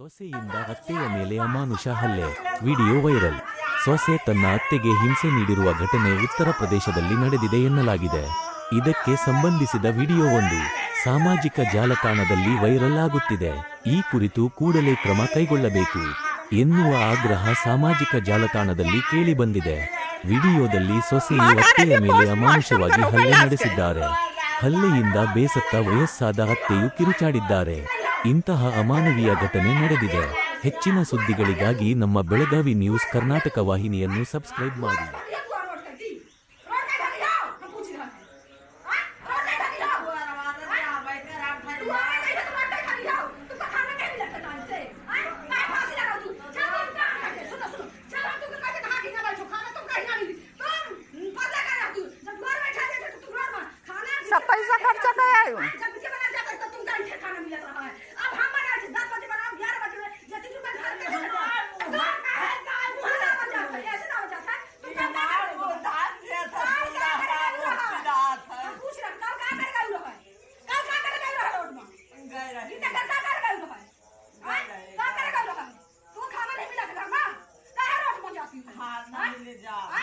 ಸೊಸೆಯಿಂದ ಅತ್ತೆಯ ಮೇಲೆ ಅಮಾನುಷ ಹಲ್ಲೆ. Video viral. ಸೊಸೆ ತನ್ನ ಅತ್ತೆಗೆ ಹಿಂಸೆ ನೀಡಿರುವ ಘಟನೆ ಉತ್ತರ ಪ್ರದೇಶದಲ್ಲಿ ನಡೆದಿದೆ ಎನ್ನಲಾಗಿದೆ. ಇದಕ್ಕೆ ಸಂಬಂಧಿಸಿದ ವಿಡಿಯೋವೊಂದು ಸಾಮಾಜಿಕ ಜಾಲತಾಣದಲ್ಲಿ ವೈರಲ್ ಆಗುತ್ತಿದೆ. ಈ ಕುರಿತು ಕೂಡಲೇ ಕ್ರಮ ಕೈಗೊಳ್ಳಬೇಕು ಎನ್ನುವ ಆಗ್ರಹ ಸಾಮಾಜಿಕ ಜಾಲತಾಣದಲ್ಲಿ ಕೇಳಿಬಂದಿದೆ ವಿಡಿಯೋದಲ್ಲಿ ಸೊಸೆಯು ಅತ್ತೆಯ ಮೇಲೆ ಅಮಾನುಷವಾಗಿ ಹಲ್ಲೆ ನಡೆಸಿದ್ದಾರೆ. ಹಲ್ಲೆಯಿಂದ ಬೇಸತ್ತ ವಯಸ್ಸಾದ ಅತ್ತೆಯು ಕಿರುಚಾಡಿದ್ದಾರೆ. ಇಂತಹ ಅಮಾನವೀಯ ಘಟನೆ ನಡೆದಿದೆ ಹೆಚ್ಚಿನ ಸುದ್ದಿಗಳಿಗಾಗಿ ನಮ್ಮ ಬೆಳಗಾವಿ ನ್ಯೂಸ್ ಕರ್ನಾಟಕ ವಾಹಿನಿಯನ್ನು ಸಬ್ಸ್ಕ್ರೈಬ್ ಮಾಡಿ पैसा खर्चा क्या आयो じゃ。